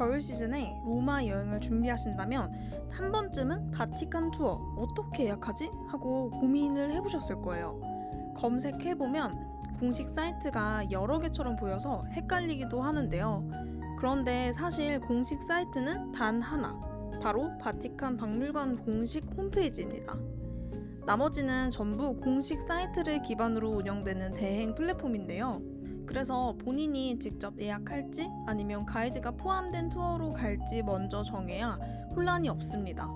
겨울 시즌에 로마 여행을 준비하신다면 한 번쯤은 바티칸 투어 어떻게 예약하지? 하고 고민을 해보셨을 거예요. 검색해보면 공식 사이트가 여러 개처럼 보여서 헷갈리기도 하는데요. 그런데 사실 공식 사이트는 단 하나, 바로 바티칸 박물관 공식 홈페이지입니다. 나머지는 전부 공식 사이트를 기반으로 운영되는 대행 플랫폼인데요. 그래서 본인이 직접 예약할지 아니면 가이드가 포함된 투어로 갈지 먼저 정해야 혼란이 없습니다.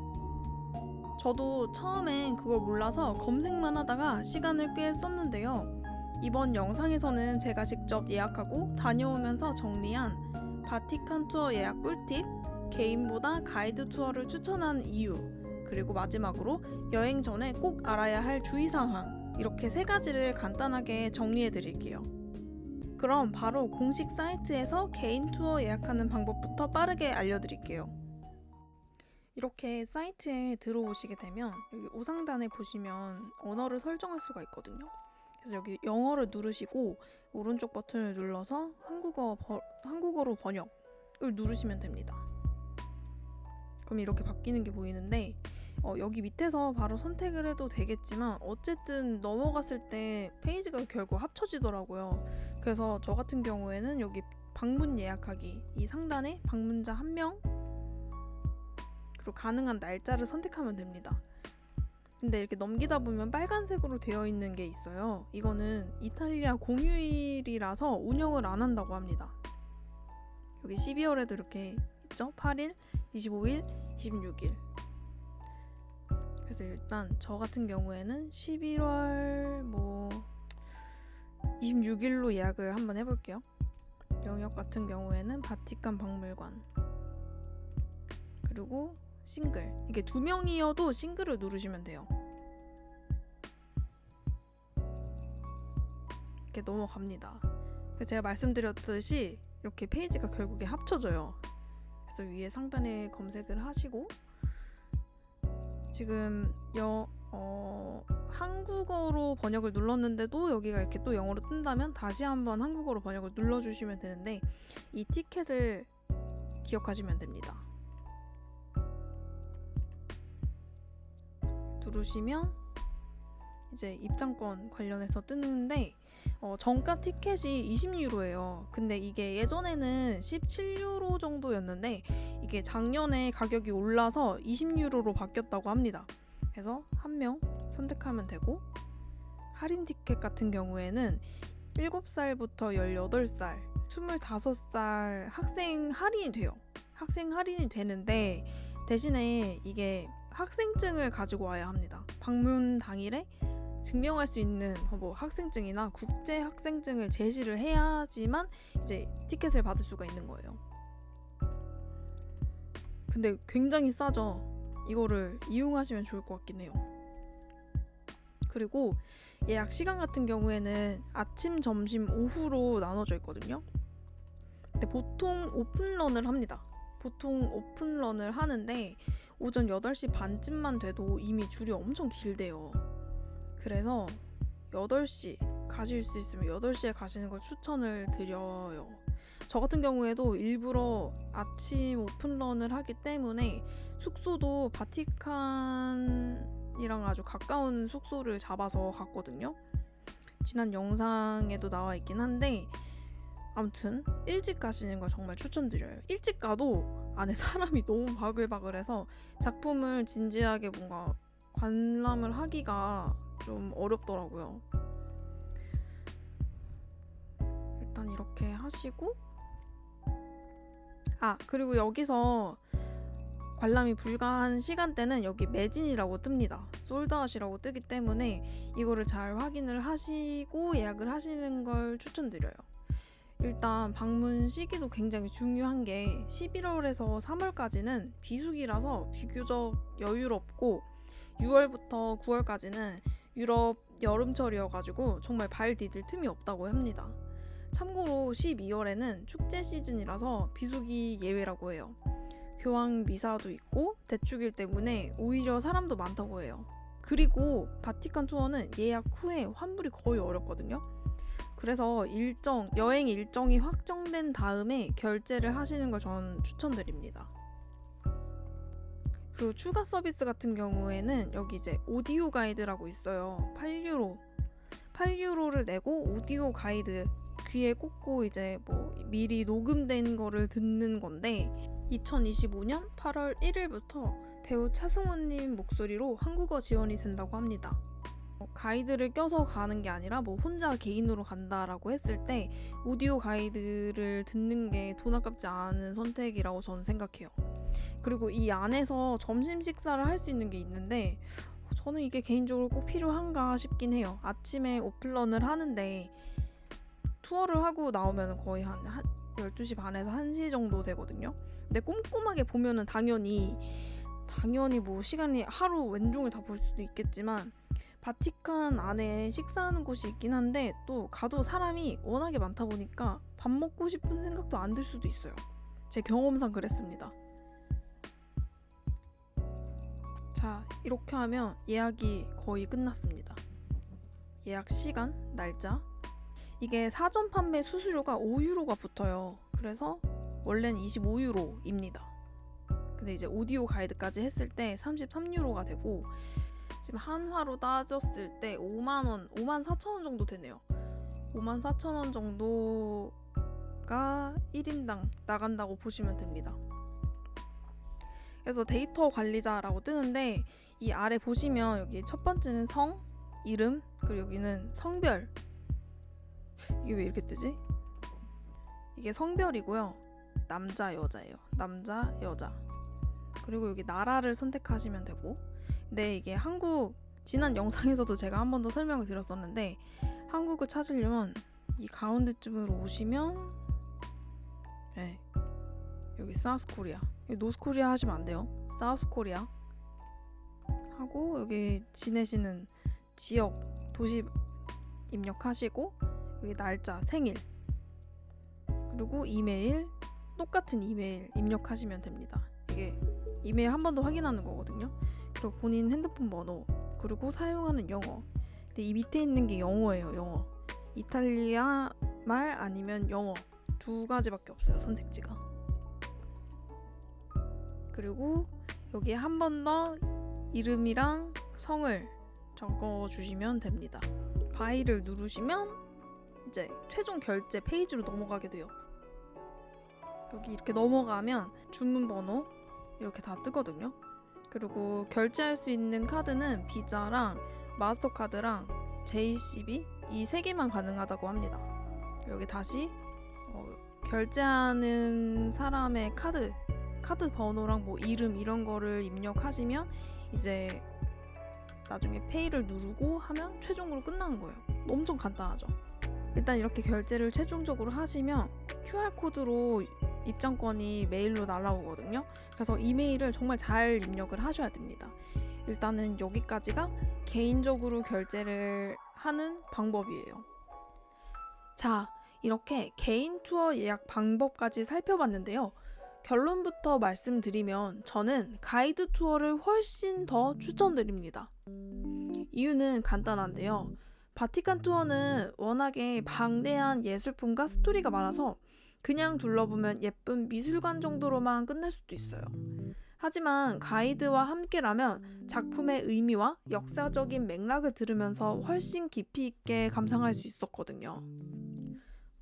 저도 처음엔 그걸 몰라서 검색만 하다가 시간을 꽤 썼는데요. 이번 영상에서는 제가 직접 예약하고 다녀오면서 정리한 바티칸 투어 예약 꿀팁, 개인보다 가이드 투어를 추천한 이유, 그리고 마지막으로 여행 전에 꼭 알아야 할 주의사항, 이렇게 세 가지를 간단하게 정리해 드릴게요. 그럼 바로 공식 사이트에서 개인 투어 예약하는 방법부터 빠르게 알려드릴게요. 이렇게 사이트에 들어오시게 되면 여기 우상단에 보시면 언어를 설정할 수가 있거든요. 그래서 여기 영어를 누르시고 오른쪽 버튼을 눌러서 한국어 버- 한국어로 번역을 누르시면 됩니다. 그럼 이렇게 바뀌는 게 보이는데 어, 여기 밑에서 바로 선택을 해도 되겠지만 어쨌든 넘어갔을 때 페이지가 결국 합쳐지더라고요. 그래서 저 같은 경우에는 여기 방문 예약하기 이 상단에 방문자 한 명 그리고 가능한 날짜를 선택하면 됩니다. 근데 이렇게 넘기다 보면 빨간색으로 되어 있는 게 있어요. 이거는 이탈리아 공휴일이라서 운영을 안 한다고 합니다. 여기 12월에도 이렇게 있죠? 8일, 25일, 26일. 그래서 일단 저 같은 경우에는 11월 뭐 26일로 예약을 한번 해볼게요. 영역 같은 경우에는 바티칸 박물관 그리고 싱글 이게 두 명이어도 싱글을 누르시면 돼요. 이렇게 넘어갑니다. 제가 말씀드렸듯이 이렇게 페이지가 결국에 합쳐져요. 그래서 위에 상단에 검색을 하시고 지금 여 어, 한국어로 번역을 눌렀는데도 여기가 이렇게 또 영어로 뜬다면 다시 한번 한국어로 번역을 눌러주시면 되는데 이 티켓을 기억하시면 됩니다. 누르시면 이제 입장권 관련해서 뜨는데 어, 정가 티켓이 20유로예요. 근데 이게 예전에는 17유로 정도였는데 이게 작년에 가격이 올라서 20유로로 바뀌었다고 합니다. 그래서 한 명 선택하면 되고 할인 티켓 같은 경우에는 7살부터 18살, 25살 학생 할인이 돼요. 학생 할인이 되는데 대신에 이게 학생증을 가지고 와야 합니다. 방문 당일에 증명할 수 있는 뭐 학생증이나 국제 학생증을 제시를 해야지만 이제 티켓을 받을 수가 있는 거예요. 근데 굉장히 싸죠. 이거를 이용하시면 좋을 것 같긴 해요. 그리고 예약 시간 같은 경우에는 아침, 점심, 오후로 나눠져 있거든요. 근데 보통 오픈런을 합니다. 보통 오픈런을 하는데 오전 8시 반쯤만 돼도 이미 줄이 엄청 길대요. 그래서 8시 가실 수 있으면 8시에 가시는 걸 추천을 드려요. 저 같은 경우에도 일부러 아침 오픈런을 하기 때문에 숙소도 바티칸이랑 아주 가까운 숙소를 잡아서 갔거든요. 지난 영상에도 나와 있긴 한데 아무튼 일찍 가시는 걸 정말 추천드려요. 일찍 가도 안에 사람이 너무 바글바글해서 작품을 진지하게 뭔가 관람을 하기가 좀 어렵더라고요. 일단 이렇게 하시고 아 그리고 여기서 관람이 불가한 시간대는 여기 매진이라고 뜹니다. 솔드아웃이라고 뜨기 때문에 이거를 잘 확인을 하시고 예약을 하시는 걸 추천드려요. 일단 방문 시기도 굉장히 중요한 게 11월에서 3월까지는 비수기라서 비교적 여유롭고 6월부터 9월까지는 유럽 여름철이어가지고 정말 발 디딜 틈이 없다고 합니다. 참고로 12월에는 축제 시즌이라서 비수기 예외라고 해요. 교황 미사도 있고 대축일 때문에 오히려 사람도 많다고 해요. 그리고 바티칸 투어는 예약 후에 환불이 거의 어렵거든요. 그래서 일정 여행 일정이 확정된 다음에 결제를 하시는 걸 저는 추천드립니다. 그리고 추가 서비스 같은 경우에는 여기 이제 오디오 가이드라고 있어요. 8유로. 8유로를 내고 오디오 가이드 귀에 꽂고 이제 뭐 미리 녹음된 거를 듣는 건데 2025년 8월 1일부터 배우 차승원님 목소리로 한국어 지원이 된다고 합니다. 어, 가이드를 껴서 가는 게 아니라 뭐 혼자 개인으로 간다라고 했을 때 오디오 가이드를 듣는 게 돈 아깝지 않은 선택이라고 저는 생각해요. 그리고 이 안에서 점심 식사를 할 수 있는 게 있는데 저는 이게 개인적으로 꼭 필요한가 싶긴 해요. 아침에 오픈런을 하는데 투어를 하고 나오면 거의 한, 한 12시 반에서 1시 정도 되거든요. 근데 꼼꼼하게 보면은 당연히 당연히 뭐 시간이 하루 왼종일 다 볼 수도 있겠지만 바티칸 안에 식사하는 곳이 있긴 한데 또 가도 사람이 워낙에 많다 보니까 밥 먹고 싶은 생각도 안 들 수도 있어요. 제 경험상 그랬습니다. 자, 이렇게 하면 예약이 거의 끝났습니다. 예약 시간, 날짜. 이게 사전 판매 수수료가 5유로가 붙어요. 그래서 원래는 25유로입니다. 근데 이제 오디오 가이드까지 했을 때 33유로가 되고 지금 한화로 따졌을 때 5만 원, 5만 4천 원 정도 되네요. 5만 4천 원 정도가 1인당 나간다고 보시면 됩니다. 그래서 데이터 관리자라고 뜨는데 이 아래 보시면 여기 첫 번째는 성, 이름, 그리고 여기는 성별. 이게 왜 이렇게 뜨지? 이게 성별이고요. 남자, 여자예요. 남자, 여자. 그리고 여기 나라를 선택하시면 되고. 근데 이게 한국 지난 영상에서도 제가 한 번 더 설명을 드렸었는데 한국을 찾으려면 이 가운데쯤으로 오시면 네. 여기 사우스 코리아. 여기 노스 코리아 하시면 안 돼요. 사우스 코리아. 하고 여기 지내시는 지역 도시 입력하시고 여기 날짜 생일 그리고 이메일 똑같은 이메일 입력하시면 됩니다. 이게 이메일 한 번 더 확인하는 거거든요. 그리고 본인 핸드폰 번호 그리고 사용하는 영어. 근데 이 밑에 있는 게 영어예요. 영어. 이탈리아 말 아니면 영어 두 가지밖에 없어요. 선택지가. 그리고 여기에 한 번 더 이름이랑 성을 적어 주시면 됩니다. 바이를 누르시면 이제 최종 결제 페이지로 넘어가게 돼요. 여기 이렇게 넘어가면 주문 번호 이렇게 다 뜨거든요. 그리고 결제할 수 있는 카드는 비자랑 마스터카드랑 JCB 이 세 개만 가능하다고 합니다. 여기 다시 어, 결제하는 사람의 카드 카드 번호랑 뭐 이름 이런 거를 입력하시면 이제 나중에 페이를 누르고 하면 최종으로 끝나는 거예요. 엄청 간단하죠. 일단 이렇게 결제를 최종적으로 하시면 QR 코드로 입장권이 메일로 날라오거든요. 그래서 이메일을 정말 잘 입력을 하셔야 됩니다. 일단은 여기까지가 개인적으로 결제를 하는 방법이에요. 자, 이렇게 개인 투어 예약 방법까지 살펴봤는데요. 결론부터 말씀드리면 저는 가이드 투어를 훨씬 더 추천드립니다. 이유는 간단한데요. 바티칸 투어는 워낙에 방대한 예술품과 스토리가 많아서 그냥 둘러보면 예쁜 미술관 정도로만 끝낼 수도 있어요. 하지만 가이드와 함께라면 작품의 의미와 역사적인 맥락을 들으면서 훨씬 깊이 있게 감상할 수 있었거든요.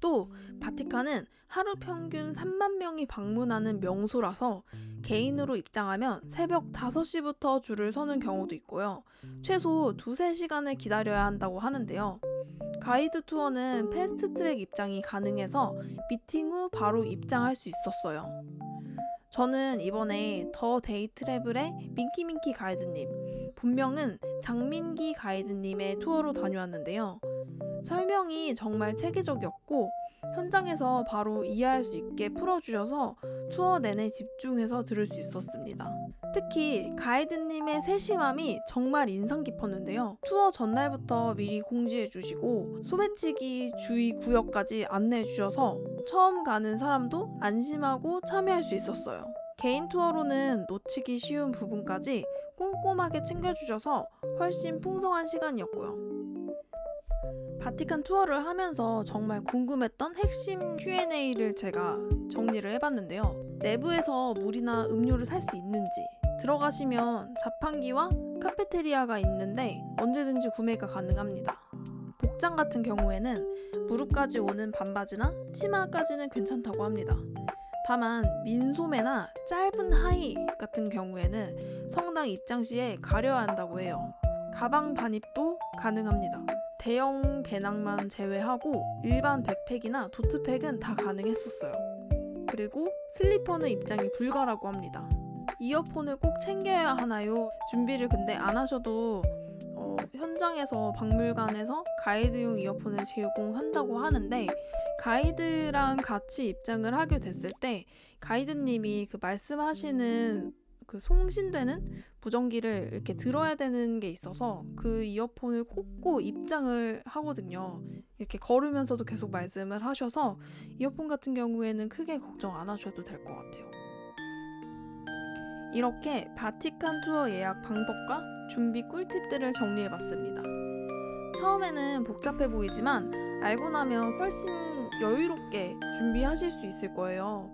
또 바티칸은 하루 평균 3만 명이 방문하는 명소라서 개인으로 입장하면 새벽 5시부터 줄을 서는 경우도 있고요. 최소 2, 3시간을 기다려야 한다고 하는데요. 가이드 투어는 패스트 트랙 입장이 가능해서 미팅 후 바로 입장할 수 있었어요. 저는 이번에 더 데이 트래블의 민키민키 가이드님, 본명은 장민기 가이드님의 투어로 다녀왔는데요. 설명이 정말 체계적이었고 현장에서 바로 이해할 수 있게 풀어주셔서 투어 내내 집중해서 들을 수 있었습니다. 특히 가이드님의 세심함이 정말 인상 깊었는데요. 투어 전날부터 미리 공지해 주시고 소매치기 주의 구역까지 안내해 주셔서 처음 가는 사람도 안심하고 참여할 수 있었어요. 개인 투어로는 놓치기 쉬운 부분까지 꼼꼼하게 챙겨주셔서 훨씬 풍성한 시간이었고요. 바티칸 투어를 하면서 정말 궁금했던 핵심 Q&A를 제가 정리를 해봤는데요. 내부에서 물이나 음료를 살 수 있는지, 들어가시면 자판기와 카페테리아가 있는데 언제든지 구매가 가능합니다. 복장 같은 경우에는 무릎까지 오는 반바지나 치마까지는 괜찮다고 합니다. 다만 민소매나 짧은 하의 같은 경우에는 성당 입장 시에 가려야 한다고 해요. 가방 반입도 가능합니다. 대형 배낭만 제외하고 일반 백팩이나 도트팩은 다 가능했었어요. 그리고 슬리퍼는 입장이 불가라고 합니다. 이어폰을 꼭 챙겨야 하나요? 준비를 근데 안 하셔도 어, 현장에서 박물관에서 가이드용 이어폰을 제공한다고 하는데 가이드랑 같이 입장을 하게 됐을 때 가이드님이 그 말씀하시는 그 송신되는 무전기를 이렇게 들어야 되는 게 있어서 그 이어폰을 꽂고 입장을 하거든요. 이렇게 걸으면서도 계속 말씀을 하셔서 이어폰 같은 경우에는 크게 걱정 안 하셔도 될 것 같아요. 이렇게 바티칸 투어 예약 방법과 준비 꿀팁들을 정리해 봤습니다. 처음에는 복잡해 보이지만 알고 나면 훨씬 여유롭게 준비하실 수 있을 거예요.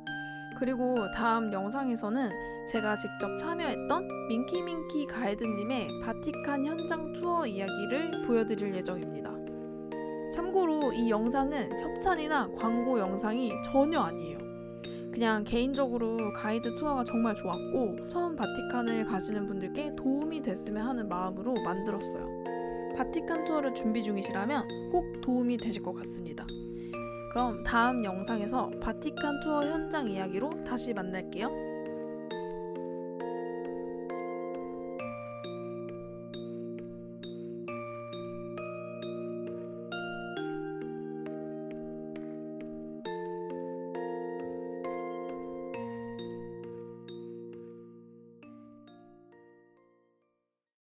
그리고 다음 영상에서는 제가 직접 참여했던 민키민키 가이드님의 바티칸 현장 투어 이야기를 보여드릴 예정입니다. 참고로 이 영상은 협찬이나 광고 영상이 전혀 아니에요. 그냥 개인적으로 가이드 투어가 정말 좋았고 처음 바티칸을 가시는 분들께 도움이 됐으면 하는 마음으로 만들었어요. 바티칸 투어를 준비 중이시라면 꼭 도움이 되실 것 같습니다. 그럼 다음 영상에서 바티칸 투어 현장 이야기로 다시 만날게요.